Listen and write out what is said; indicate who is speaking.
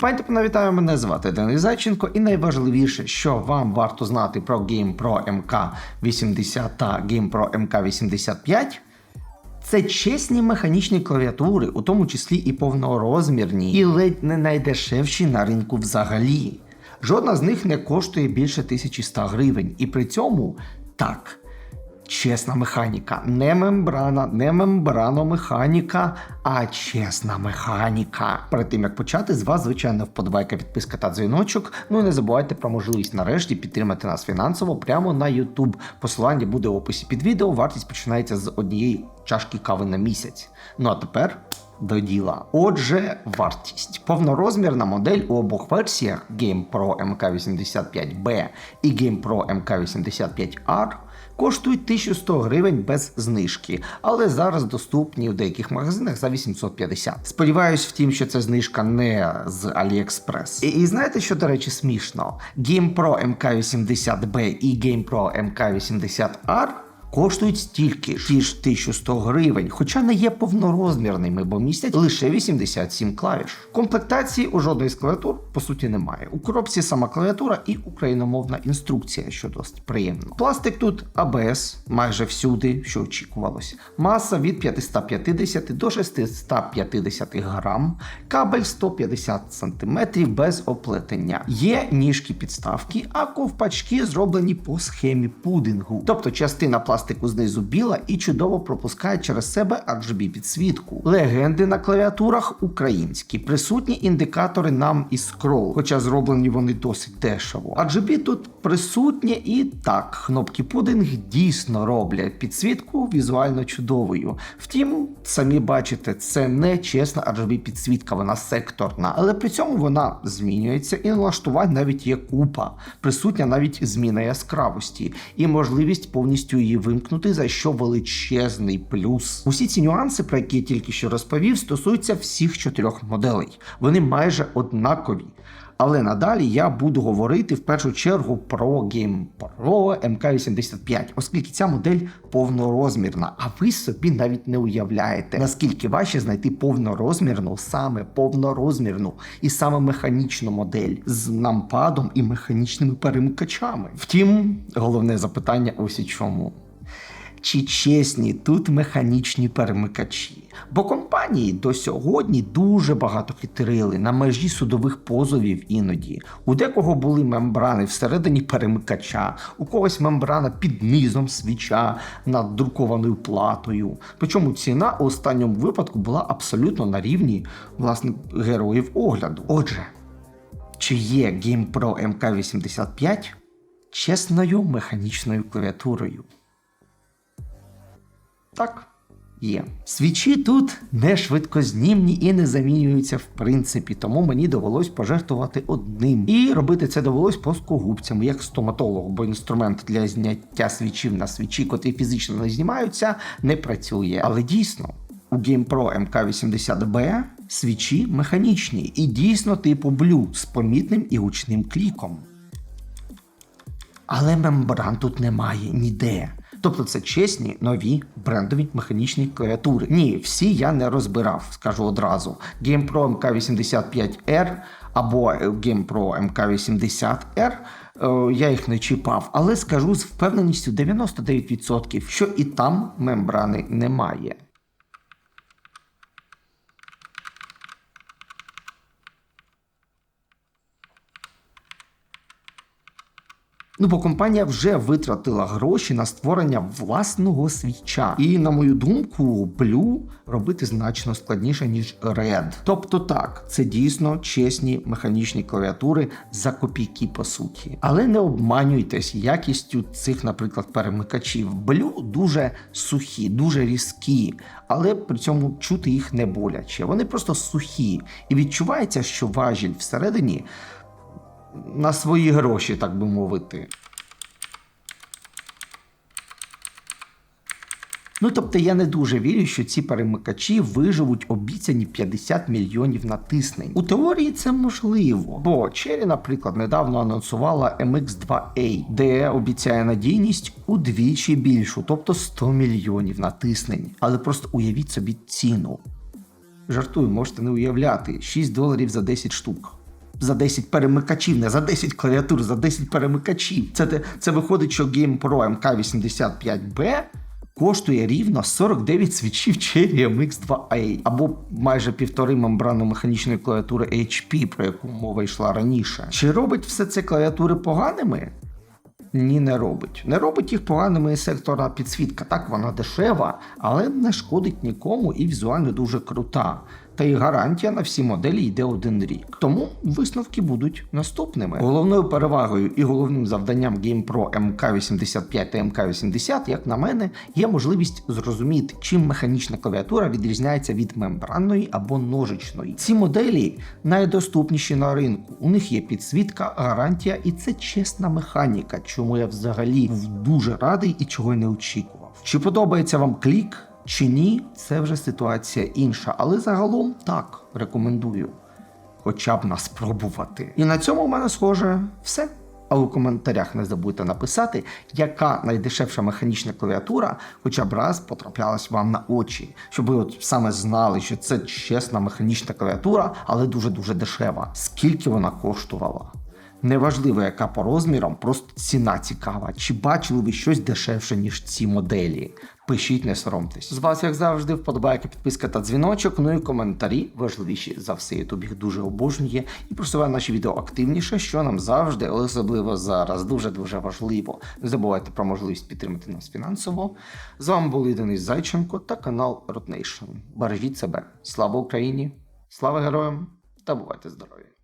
Speaker 1: Пані та вітаю, мене звати Денис Зайченко, і найважливіше, що вам варто знати про GamePro MK80 та GamePro MK85, це чесні механічні клавіатури, у тому числі і повнорозмірні, і ледь не найдешевші на ринку взагалі. Жодна з них не коштує більше 1100 гривень, і при цьому так. Чесна механіка, не мембрана, не мембраномеханіка, а чесна механіка. Перед тим як почати, з вас, звичайно, вподобайка, підписка та дзвіночок. Ну і не забувайте про можливість нарешті підтримати нас фінансово прямо на YouTube. Посилання буде в описі під відео. Вартість починається з однієї чашки кави на місяць. Ну а тепер. До діла. Отже, вартість. Повнорозмірна модель у обох версіях GamePro MK85B і GamePro MK85R коштують 1100 гривень без знижки, але зараз доступні в деяких магазинах за 850. Сподіваюсь, втім, що це знижка не з AliExpress. І, і знаєте, що, до речі, смішно? GamePro MK80B і GamePro MK80R коштують стільки ж ті ж 1100 гривень, хоча не є повнорозмірними, бо містять лише 87 клавіш. Комплектації у жодної з клавіатур по суті немає. У коробці сама клавіатура і україномовна інструкція, що досить приємно. Пластик тут ABS майже всюди, що очікувалось. Маса від 550 до 650 грам, кабель 150 см без оплетення. Є ніжки підставки, а ковпачки зроблені по схемі пудингу. Тобто частина пластику знизу біла і чудово пропускає через себе RGB підсвітку. Легенди на клавіатурах українські, присутні індикатори нам і скрол, хоча зроблені вони досить дешево. RGB тут присутнє і так, кнопки пудинг дійсно роблять підсвітку візуально чудовою. Втім, самі бачите, це не чесна RGB підсвітка, вона секторна, але при цьому вона змінюється і налаштувань навіть є купа. Присутня навіть зміна яскравості і можливість повністю її вимкнути, за що величезний плюс. Усі ці нюанси, про які я тільки що розповів, стосуються всіх чотирьох моделей. Вони майже однакові. Але надалі я буду говорити в першу чергу про GamePro MK85, оскільки ця модель повнорозмірна, а ви собі навіть не уявляєте, наскільки важче знайти повнорозмірну, саме повнорозмірну і саме механічну модель з нампадом і механічними перемикачами. Втім, головне запитання ось у чому. Чи чесні тут механічні перемикачі? Бо компанії до сьогодні дуже багато хитрили на межі судових позовів іноді. У декого були мембрани всередині перемикача, у когось мембрана під низом свіча над друкованою платою. Причому ціна у останньому випадку була абсолютно на рівні власне героїв огляду. Отже, чи є GamePro MK85 чесною механічною клавіатурою? Так, є. Свічі тут не швидкознімні і не замінюються в принципі, тому мені довелось пожертвувати одним. І робити це довелось плоскогубцями, як стоматолог, бо інструмент для зняття свічів на свічі, котрі фізично не знімаються, не працює. Але дійсно. У GamePro MK80B свічі механічні і дійсно типу Blue з помітним і гучним кліком. Але мембран тут немає ніде. Тобто це чесні нові брендові механічні клавіатури. Ні, всі я не розбирав, скажу одразу. GamePro MK85R або GamePro MK80R. е, Я їх не чіпав, але скажу з впевненістю 99%, що і там мембрани немає. Ну, бо компанія вже витратила гроші на створення власного свіча. І, на мою думку, Blue робити значно складніше, ніж Red. Тобто так, це дійсно чесні механічні клавіатури за копійки, по суті. Але не обманюйтесь якістю цих, наприклад, перемикачів. Blue дуже сухі, дуже різкі, але при цьому чути їх не боляче. Вони просто сухі. І відчувається, що важіль всередині на свої гроші, так би мовити. Ну тобто я не дуже вірю, що ці перемикачі виживуть обіцяні 50 мільйонів натиснень. У теорії це можливо, бо Cherry, наприклад, недавно анонсувала MX2A, де обіцяє надійність удвічі більшу, тобто 100 мільйонів натиснень. Але просто уявіть собі ціну. Жартую, можете не уявляти 6 доларів за 10 штук. За 10 перемикачів, не за 10 клавіатур, за 10 перемикачів. Це, це виходить, що Game Pro MK85B коштує рівно 49 свічів Cherry MX2A або майже півтори мембрано-механічної клавіатури HP, про яку мова йшла раніше. Чи робить все це клавіатури поганими? Ні, не робить. Не робить їх поганими і секторна підсвітка. Так, вона дешева, але не шкодить нікому і візуально дуже крута. Та й гарантія на всі моделі йде один рік. Тому висновки будуть наступними. Головною перевагою і головним завданням GamePro MK85 та MK80, як на мене, є можливість зрозуміти, чим механічна клавіатура відрізняється від мембранної або ножичної. Ці моделі найдоступніші на ринку. У них є підсвітка, гарантія, і це чесна механіка, чому я взагалі був дуже радий і чого й не очікував. Чи подобається вам клік? Чи ні, це вже ситуація інша, але загалом так рекомендую хоча б нас спробувати. І на цьому в мене схоже все. А у коментарях не забудьте написати, яка найдешевша механічна клавіатура хоча б раз потраплялась вам на очі, щоб ви от саме знали, що це чесна механічна клавіатура, але дуже-дуже дешева. Скільки вона коштувала? Неважливо, яка по розмірам, просто ціна цікава. Чи бачили ви щось дешевше, ніж ці моделі? Пишіть, не соромтесь. З вас, як завжди, вподобайка, підписка та дзвіночок. Ну і коментарі важливіші за все. Ютуб їх дуже обожнює і просуває наші відео активніше, що нам завжди, особливо зараз, дуже дуже важливо. Не забувайте про можливість підтримати нас фінансово. З вами був Денис Зайченко та канал Nation. Бережіть себе. Слава Україні! Слава героям та бувайте здорові!